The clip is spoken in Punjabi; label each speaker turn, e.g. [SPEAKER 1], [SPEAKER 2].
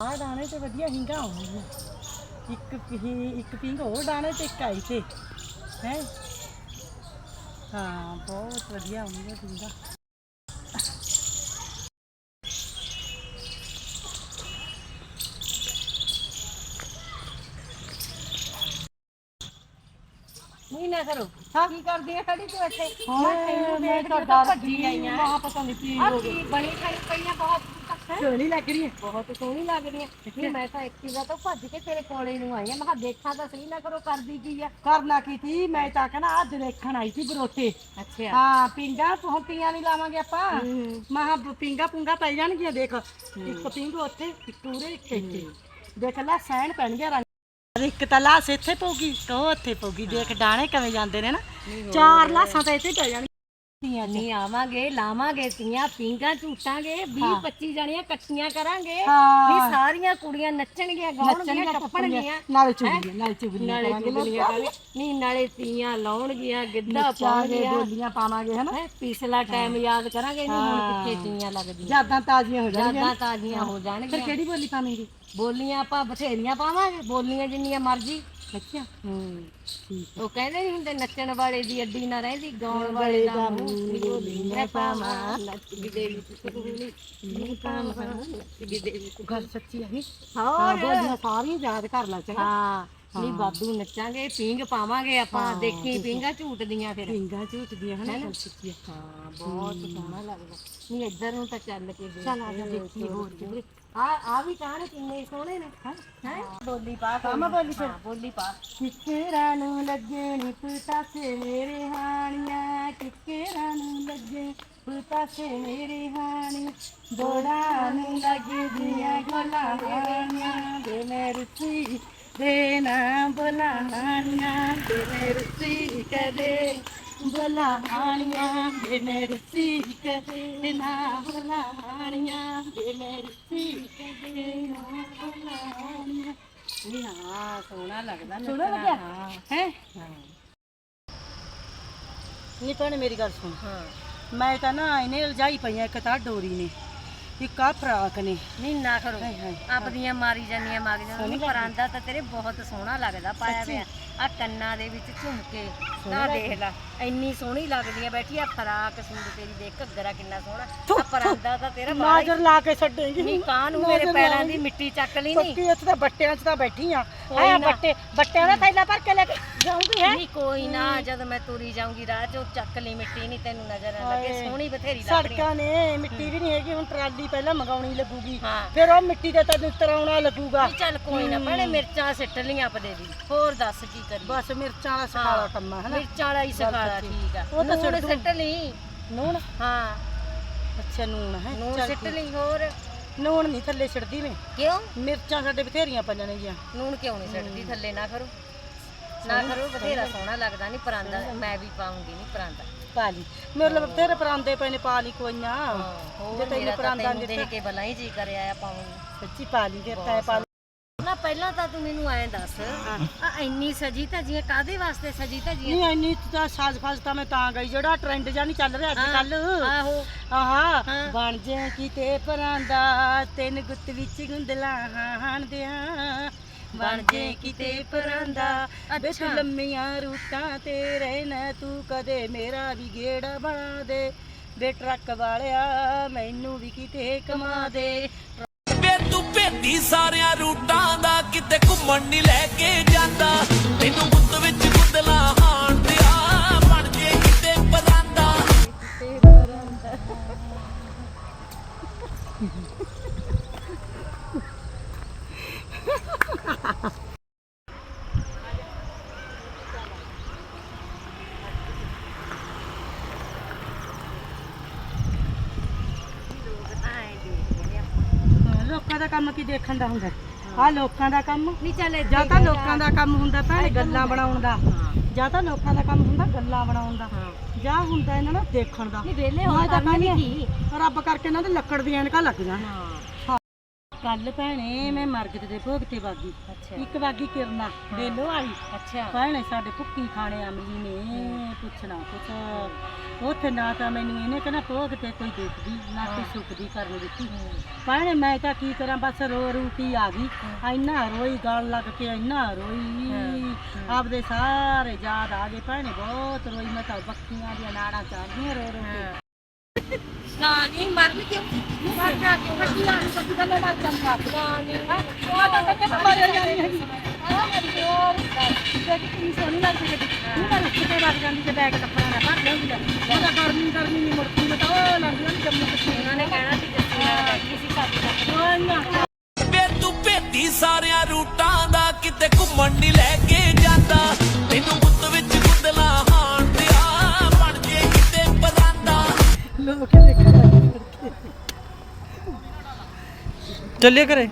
[SPEAKER 1] ਆ ਡਾਣੇ ਤੇ ਵਧੀਆ ਹਿੰਗਾ ਆਉਂਦੀ ਇੱਕ ਪੀ ਇੱਕ ਪਿੰਗ ਹੋਰ ਡਾਣੇ ਤੇ ਇੱਕ ਆਈ ਤੇ। ਹੈ? ਹਾਂ, ਬਹੁਤ ਵਧੀਆ ਆਉਂਦੀ ਹਿੰਗਾ।
[SPEAKER 2] ਨਹੀਂ ਨਾ ਕਰੋ।
[SPEAKER 1] ਹਾਂ।
[SPEAKER 2] ਕੀ ਕਰਦੀ ਆ ਖੜੀ ਤੂੰ ਇੱਥੇ?
[SPEAKER 1] ਹਾਂ ਮੈਂ ਤਾਂ ਡਰਦੀ ਆਈ ਆ। ਮਹਾ ਪਤਾ ਨਹੀਂ ਕੀ
[SPEAKER 2] ਆ
[SPEAKER 1] ਹੋ ਗਿਆ।
[SPEAKER 2] ਕੀ? ਬਣੀ ਖਾਈ ਪਈਆਂ ਬਹੁਤ। ਹੈ?
[SPEAKER 1] ਸੋਹਣੀ ਲੱਗ ਰਹੀ ਹੈ।
[SPEAKER 2] ਬਹੁਤ ਸੋਹਣੀ ਲੱਗ ਰਹੀ ਹੈ। ਨਹੀਂ ਮੈਂ ਤਾਂ ਐਕਟਿਵਾ ਤੋਂ ਭੱਜ ਕੇ ਤੇਰੇ ਕੋਲੇ ਨੂੰ ਆਈ ਆ ਮੈਂ ਕਿਹਾ ਦੇਖਾਂ ਤਾਂ ਸਹੀ ਨਾ ਕਰੋ ਕਰਦੀ ਕੀ ਆ?
[SPEAKER 1] ਕਰਨਾ ਕੀ ਤੀ ਮੈਂ ਤਾਂ ਕਹਿੰਦਾ ਅੱਜ ਦੇਖਣ ਆਈ ਸੀ ਬਰੋਟੇ।
[SPEAKER 2] ਅੱਛਾ।
[SPEAKER 1] ਹਾਂ ਪਿੰਗਾ ਪਹੁੰਚੀਆਂ ਨਹੀਂ ਲਾਵਾਂਗੇ ਆਪਾਂ।
[SPEAKER 2] ਹੂੰ।
[SPEAKER 1] ਮਹਾ ਪਿੰਗਾ ਪੁੰਗਾ ਪੈ ਜਾਣਗੀਆਂ ਦੇਖ। ਇੱਕ ਪਿੰਗ ਉੱਥੇ ਇੱਕ ਪੂਰੇ ਇੱਕ ਇੱਥੇ। ਦੇਖ ਲੈ ਸਹਿਣ ਪੈਣਗੇ ਰੰਗ ਇੱਕ ਤਾਂ ਲਾਸ ਇੱਥੇ ਪਊਗੀ ਇੱਕ ਉਹ ਉੱਥੇ ਪਊਗੀ। ਦੇਖ ਡਾਣੇ ਕਿਵੇਂ ਜਾਂਦੇ ਨੇ ਨਾ ਚਾਰ ਲਾਸਾਂ ਤਾਂ ਇੱਥੇ ਪੈ ਜਾਣਗੀਆਂ
[SPEAKER 2] ਨਹੀਂ ਆਵਾਂਗੇ ਲਾਵਾਂਗੇ ਤੀਆਂ ਪਿੰਗਾ ਝੂਟਾਂਗੇ 20 25 ਜਣੀਆਂ ਇਕੱਠੀਆਂ ਕਰਾਂਗੇ। ਨਹੀਂ ਸਾਰੀਆਂ ਕੁੜੀਆਂ ਨੱਚਣਗੀਆਂ ਗਾਉਣਗੀਆਂ ਟੱਪਣਗੀਆਂ।
[SPEAKER 1] ਨਾਲੇ ਚੁਗਲੀਆਂ ਨਾਲੇ ਚੁਗਲੀਆਂ
[SPEAKER 2] ਨਾਲੇ
[SPEAKER 1] ਕਰਾਂਗੇ
[SPEAKER 2] ਨਹੀਂ ਨਾਲੇ ਤੀਆਂ ਲਾਉਣਗੀਆਂ ਗਿੱਧਾ ਪਾਉਣਗੀਆਂ
[SPEAKER 1] ਬੋਲੀਆਂ ਪਾਵਾਂਗੇ ਹਨਾ
[SPEAKER 2] ਪਿਛਲਾ ਟਾਈਮ ਯਾਦ ਕਰਾਂਗੇ ਨਹੀਂ ਹੁਣ ਕਿੱਥੇ ਤੀਆਂ ਲੱਗਦੀਆਂ।
[SPEAKER 1] ਯਾਦਾਂ ਤਾਜ਼ੀਆਂ ਹੋ ਜਾਣਗੀਆਂ।
[SPEAKER 2] ਯਾਦਾਂ ਤਾਜ਼ੀਆਂ ਹੋ।
[SPEAKER 1] ਫਿਰ
[SPEAKER 2] ਜਾਣਗੀਆਂ।
[SPEAKER 1] ਕਿਹੜੀ ਬੋਲੀ ਪਾਵਾਂਗੇ?
[SPEAKER 2] ਬੋਲੀਆਂ ਆਪਾਂ ਬਥੇਰੀਆਂ ਪਾਵਾਂਗੇ ਬੋਲੀਆਂ ਜਿੰਨੀਆਂ ਮਰਜ਼ੀ।
[SPEAKER 1] ਅੱਛਾ।
[SPEAKER 2] ਹੂੰ। ਉਹ ਕਹਿੰਦੇ ਨਹੀਂ ਹੁੰਦੇ ਨੱਚਣ ਵਾਲੇ ਦੀ ਅੱਡੀ ਨਾ ਰਹਿੰਦੀ ਗਾਉਣ ਵਾਲੇ ਦਾ ਮੂੰਹ ਨੀ ਬੋਲੀ ਮੈਂ ਪਾਵਾਂ ਨੱਚ ਗਿੱਦੇ ਵਿੱਚ ਸੁਣੀ ਨੀ ਪਾਵਾਂ। ਨੱਚ ਗਿੱਦੇ ਵਿੱਚ
[SPEAKER 1] ਗੱਲ ਸੱਚੀ ਹੈ ਨੀ ਹਾਂ ਬੋਲੀਆਂ ਸਾਰੀਆਂ ਯਾਦ ਕਰ ਲੈ ਚੰਗਾ।
[SPEAKER 2] ਹਾਂ ਨਹੀਂ ਬਾਦੂ ਨੱਚਾਂਗੇ ਪੀਂਗ ਪਾਵਾਂਗੇ ਆਪਾਂ ਦੇਖੀ ਪੀਂਗਾ ਝੂਟਦੀਆਂ ਫਿਰ।
[SPEAKER 1] ਪਿੰਗਾ ਝੂਟਦੀਆਂ ਹਨਾ? ਗੱਲ ਸੱਚੀ ਹੈ
[SPEAKER 2] ਹਾਂ ਬਹੁਤ ਸੋਹਣਾ ਲੱਗਦਾ। ਨਹੀਂ ਇੱਧਰ ਨੂੰ ਤਾਂ ਚੱਲ ਕੇ ਦੇਖ
[SPEAKER 1] ਚੱਲ ਆ ਜਾ ਦੇਖੀ ਹੋਰ ਕਿਧਰੇ।
[SPEAKER 2] ਆ ਆ ਵੀ ਕਾਹਨ ਕਿੰਨੇ ਸੋਹਣੇ ਨੇ। ਹੈ ਬੋਲੀ ਪਾ
[SPEAKER 1] ਮੈਂ ਬੋਲੀ ਫਿਰ।
[SPEAKER 2] ਬੋਲੀ ਪਾ।
[SPEAKER 1] ਕਿੱਕਰਾਂ ਨੂੰ ਲੱਗੇ ਨੀ ਪਤਾਸੇ ਮੇਰੇ ਹਾਣੀਆਂ। ਕਿੱਕਰਾਂ ਨੂੰ ਲੱਗੇ ਪਤਾਸੇ ਮੇਰੇ ਹਾਣੀ ਬੋੜਾ ਨੂੰ ਲੱਗਦੀਆਂ ਗੋਲਾਂ ਹਾਣੀਆਂ ਦੇ ਮੇਰਤੀ ਦੇ ਨਾ ਬੋਲਾ ਹਾਣੀਆਂ ਦੇ ਮੇਰਤੀ ਕਦੇ ਬੋਲਾ ਹਾਣੀਆਂ ਦੇ ਮੇਰਤੀ ਕਦੇ ਨਾ ਬੋਲਾ ਹਾਣੀਆਂ ਦੇ ਮੇਰਤੀ ਕਦੇ ਨਾ ਬੋਲਾ ਹਾਣੀਆਂ
[SPEAKER 2] ਨਹੀਂ ਹਾਂ ਸੋਹਣਾ ਲੱਗਦਾ
[SPEAKER 1] ਸੋਹਣਾ
[SPEAKER 2] ਨੱਚਣਾ,
[SPEAKER 1] ਲੱਗਿਆ?
[SPEAKER 2] ਹਾਂ।
[SPEAKER 1] ਹੈ?
[SPEAKER 2] ਹਾਂ।
[SPEAKER 1] ਨਹੀਂ ਭੈਣੇ ਮੇਰੀ ਗੱਲ ਸੁਣ।
[SPEAKER 2] ਹਾਂ।
[SPEAKER 1] ਮੈਂ ਤਾਂ ਨਾ ਇਹਨੇ ਉਲਝਾਈ ਪਈਆਂ ਇੱਕ ਤਾਂ ਡੋਰੀ ਨੇ ਇੱਕ ਆ ਫਰਾਕ ਨੇ।
[SPEAKER 2] ਨਹੀਂ ਨਾ ਕਰੋ। ਆਪਦੀਆਂ ਮਾਰੀ ਜਾਂਦੀਆਂ ਮਗ ਜਾਂਦੀਆਂ ਪਰਾਂਦਾ ਤਾਂ ਤੇਰੇ ਬਹੁਤ ਸੋਹਣਾ ਲੱਗਦਾ ਪਾਇਆ ਹੋਇਆ। ਆ ਕੰਨਾਂ ਦੇ ਵਿੱਚ ਝੁਮਕੇ। ਨਾ ਦੇਖ ਲੈ। ਇੰਨੀ ਸੋਹਣੀ ਲੱਗਦੀ ਆ ਬੈਠੀ ਆ ਫਰਾਕ ਸੂਟ ਤੇਰੀ ਦੇਖ ਘੱਗਰਾ ਕਿੰਨਾ ਸੋਹਣਾ। ਆ ਪਰਾਂਦਾ ਤਾਂ ਤੇਰਾ ਹੀ।
[SPEAKER 1] ਨਾਜ਼ਰ ਲਾ ਕੇ ਛੱਡੇਗੀ।
[SPEAKER 2] ਨਹੀਂ ਕਾਂ ਨੂੰ ਮੇਰੇ ਪੈਰਾਂ ਦੀ ਮਿੱਟੀ ਚੱਕ ਲਈ ਨਹੀਂ
[SPEAKER 1] ਪੱਕੀ ਇੱਥੇ ਤਾਂ ਬੱਟਿਆਂ 'ਚ ਤਾਂ ਬੈਠੀ ਆ।
[SPEAKER 2] ਕੋਈ
[SPEAKER 1] ਹੈ
[SPEAKER 2] ਨਾ।
[SPEAKER 1] ਬੱਟੇ ਬੱਟਿਆਂ ਦਾ ਥੈਲਾ ਭਰ ਕੇ ਲੈ ਕੇ ਜਾਊਂਗੀ ਹੈ?
[SPEAKER 2] ਨਹੀਂ ਕੋਈ ਨਾ ਜਦ ਮੈਂ ਤੁਰੀ ਜਾਊਂਗੀ ਰਾਹ 'ਚ ਉਹ ਚੱਕ ਲਈ ਮਿੱਟੀ ਨਹੀਂ ਤੈਨੂੰ ਨਜ਼ਰ ਨਾ ਲੱਗੇ।
[SPEAKER 1] ਹਾਏ।
[SPEAKER 2] ਸੋਹਣੀ ਬਥੇਰੀ ਲੱਗ ਰਹੀ ਆ।
[SPEAKER 1] ਸੜਕਾਂ ਨੇ ਮਿੱਟੀ ਵੀ ਨਹੀਂ ਹੈਗੀ ਹੁਣ ਟਰਾਲੀ ਪਹਿਲਾਂ ਮੰਗਾਉਣੀ ਲੱਗੂਗੀ।
[SPEAKER 2] ਹਾਂ।
[SPEAKER 1] ਫਿਰ ਉਹ ਮਿੱਟੀ ਦੇ ਤੈਨੂੰ ਤਰਾਉਣਾ ਲੱਗੂਗਾ।
[SPEAKER 2] ਨਹੀਂ ਚੱਲ ਕੋਈ ਨਾ ਭੈਣੇ ਮਿਰਚਾਂ ਸਿੱਟ ਲੀਆਂ ਆਪਦੇ ਵੀ ਹੋਰ ਦੱਸ ਕੀ ਕਰੀ
[SPEAKER 1] ਬਸ ਮਿਰਚਾਂ ਵਾਲਾ ਸਖਾਲਾ ਕੰਮ ਆ ਹਨਾ?
[SPEAKER 2] ਮਿਰਚਾਂ ਵਾਲਾ ਹੀ ਸਖਾਲਾ ਠੀਕ ਆ।
[SPEAKER 1] ਉਹ ਤਾਂ
[SPEAKER 2] ਨੂਣ
[SPEAKER 1] ਸਿੱਟ
[SPEAKER 2] ਸਿੱਟ ਲਈ।
[SPEAKER 1] ਨੂਣ?
[SPEAKER 2] ਹਾਂ।
[SPEAKER 1] ਅੱਛਾ ਨੂਣ ਹੈ।
[SPEAKER 2] ਨੂਣ
[SPEAKER 1] ਚੱਲ
[SPEAKER 2] ਸਿੱਟ ਲਈ ਹੋਰ।
[SPEAKER 1] ਠੀਕ। ਨੂਣ ਨਹੀਂ ਥੱਲੇ ਛੱਡਦੀ ਮੈਂ।
[SPEAKER 2] ਕਿਉਂ?
[SPEAKER 1] ਮਿਰਚਾਂ ਸਾਡੇ ਬਥੇਰੀਆਂ ਪਈਆਂ ਨੇ ਜੀਆਂ।
[SPEAKER 2] ਨੂਣ ਕਿਉਂ ਨਹੀਂ ਸਿੱਟਦੀ ਥੱਲੇ ਨਾ ਕਰੋ। ਨਾ ਕਰੋ ਬਥੇਰਾ ਸੋਹਣਾ? ਲੱਗਦਾ। ਨਹੀਂ ਪਰਾਂਦਾ ਮੈਂ ਵੀ ਪਾਉਂਗੀ ਨਹੀਂ ਪਰਾਂਦਾ।
[SPEAKER 1] ਪਾ ਲਈ। ਮੇਰੇ ਲਈ ਬਥੇਰੇ ਪਰਾਂਦੇ ਪਏ ਨੇ ਪਾ ਲਈ ਕੋਈਆਂ
[SPEAKER 2] ਹੋਰ
[SPEAKER 1] ਜੇ ਤੈਨੂੰ
[SPEAKER 2] ਮੇਰਾ ਤਾਂ
[SPEAKER 1] ਪਰਾਂਦਾ
[SPEAKER 2] ਤੈਨੂੰ ਦੇਖ ਕੇ ਬਲਾ ਹੀ ਜੀ ਕਰਿਆ ਆ ਪਾਉਣ ਨੂੰ।
[SPEAKER 1] ਸੱਚੀ ਪਾ ਲਈ ਫਿਰ ਤੈ ਪਾ ਲਈ
[SPEAKER 2] ਨਾ ਪਹਿਲਾਂ ਤਾਂ ਤੂੰ ਮੈਨੂੰ ਐਂ ਦੱਸ ਆ ਇੰਨੀ ਸਜੀ ਧਜੀਆਂ ਕਾਦੇ ਵਾਸਤੇ ਸਜੀ ਧਜੀਆਂ
[SPEAKER 1] ਨਹੀਂ ਇੰਨੀ ਤਾਂ ਸਾਜ ਫਾਜ ਤਾਂ ਮੈਂ ਤਾਂ ਗਈ ਜਿਹੜਾ ਟ੍ਰੈਂਡ ਜਾਂ ਨਹੀਂ ਚੱਲ ਰਿਹਾ ਅੱਜ ਕੱਲ
[SPEAKER 2] ਆਹੋ।
[SPEAKER 1] ਆਹਾ
[SPEAKER 2] ਹਾਂ।
[SPEAKER 1] ਬਣ ਜੇ ਕਿਤੇ ਪਰਾਂਦਾ ਤਿੰਨ ਗੁੱਤ ਵਿੱਚ ਗੁੰਦਲਾ ਹਾਣ ਦਿਆਂ ਬਣ ਜੇ ਕਿਤੇ ਪਰਾਂਦਾ ਵੇ ਤੂੰ। ਲੰਮੀਆਂ ਰੂਟਾਂ ਤੇ ਰਹਿਣਾ ਤੂੰ ਕਦੇ ਮੇਰਾ ਵੀ ਗੇੜਾ ਬਣਾ ਦੇ। ਵੇ ਟਰੱਕ ਵਾਲਿਆ ਮੈਨੂੰ ਵੀ ਕਿਤੇ ਕਮਾ ਦੇ।
[SPEAKER 3] ਵੇ ਤੂੰ ਭੇਦੀ ਸਾਰਿਆਂ ਰੂਟਾਂ ਦਾ, ਕਿਤੇ ਘੁੰਮਣ ਨਹੀਂ ਲੈ ਕੇ ਜਾਂਦਾ। ਤੈਨੂੰ ਗੁੱਤ ਵਿੱਚ ਗੁੱਦਲਾ
[SPEAKER 1] ਲੋਕਾਂ ਦਾ ਕੰਮ ਕੀ ਦੇਖਣ ਦਾ ਹੁੰਦਾ? ਆ ਲੋਕਾਂ ਦਾ ਕੰਮ?
[SPEAKER 2] ਨਹੀਂ ਚੱਲ
[SPEAKER 1] ਜਾਂ ਤਾਂ। ਲੋਕਾਂ ਦਾ ਕੰਮ ਹੁੰਦਾ ਭੈਣ ਗੱਲਾਂ ਬਣਾਉਣ ਦਾ। ਜਾਂ ਤਾਂ ਲੋਕਾਂ ਦਾ ਕੰਮ ਹੁੰਦਾ ਗੱਲਾਂ ਬਣਾਉਣ ਦਾ। ਜਾਂ ਹੁੰਦਾ ਇਹਨਾਂ ਦਾ ਦੇਖਣ ਦਾ।
[SPEAKER 2] ਨਹੀਂ ਵੇਲੇ ਹੋ
[SPEAKER 1] ਤਾਂ
[SPEAKER 2] ਨਹੀਂ। ਕੀ
[SPEAKER 1] ਰੱਬ ਕਰਕੇ ਇਹਨਾਂ ਦੇ ਲੱਕੜ ਦੀਆਂ ਐਨਕਾਂ ਲੱਗ ਜਾਣ। ਕੱਲ ਭੈਣੇ ਮੈਂ ਮਰਗਤ ਦੇ ਭੋਗ ਤੇ
[SPEAKER 2] ਅੱਛਾ।
[SPEAKER 1] ਇੱਕ ਬਾਗੀ ਕਿਰਨਾ ਡੇਲੋ ਵਾਲੀ।
[SPEAKER 2] ਅੱਛਾ।
[SPEAKER 1] ਭੈਣੇ ਸਾਡੇ ਭੁੱਕੀ ਖਾਣੇ ਅਮਲੀ ਨੇ ਪੁੱਛਣਾ ਕੁਛ। ਉੱਥੇ ਨਾ ਤਾਂ ਮੈਨੂੰ ਇਹਨੇ ਕਹਿੰਦਾ ਭੋਗ ਤੇ ਕੋਈ ਦੇਖਦੀ ਨਾ ਕੋਈ ਸੁੱਕਦੀ ਕਰਨ ਦਿੱਤੀ। ਭੈਣੇ ਮੈਂ ਤਾਂ ਕੀ ਕਰਾਂ ਬਸ ਰੋ ਰੂ ਕੇ ਆ ਗਈ। ਇੰਨਾ ਰੋਈ ਗਲ ਲੱਗ ਕੇ ਇੰਨਾ ਰੋਈ। ਆਪਦੇ ਸਾਰੇ ਯਾਦ ਆ ਗਏ। ਭੈਣੇ ਬਹੁਤ ਰੋਈ ਮੈਂ ਤਾਂ ਬੱਕੀਆਂ ਦੀਆਂ ਨਾੜਾਂ ਚਾੜੀਆਂ ਰੋ ਰੋ ਕੇ।
[SPEAKER 2] ਨਾ ਨਹੀਂ ਮਰਨ ਕਿਉਂ?
[SPEAKER 1] ਮਰ ਕੇ ਬੱਕੀਆਂ ਨੂੰ ਬੱਕੀ ਗੱਲੇ ਲੱਗ ਜਾਂਦਾ।
[SPEAKER 2] ਨਾ ਨਹੀਂ
[SPEAKER 1] ਉਹ ਤਾਂ ਕਹਿੰਦੇ ਮਰ ਜਾਣੀ। ਹੈਗੀ ਆ। ਉਹ ਤਾਂ ਕਿਤੇ ਲੱਗ ਜਾਂਦੀ ਤੇ ਬੈਗ ਕੱਪੜਾ ਨਾ ਲਿਆਉਂਦੀ ਲੈ ਉਹ ਤਾਂ ਨਹੀਂ ਨਹੀਂ
[SPEAKER 2] ਨੇ ਸੀ ਸੀ
[SPEAKER 1] ਨਾ
[SPEAKER 3] ਭੇਤੀ ਸਾਰਿਆਂ ਰੂਟਾਂ ਦਾ ਕਿਤੇ ਘੁੰਮਣ ਨਹੀਂ
[SPEAKER 1] ਚੱਲੀਏ ਘਰੇ?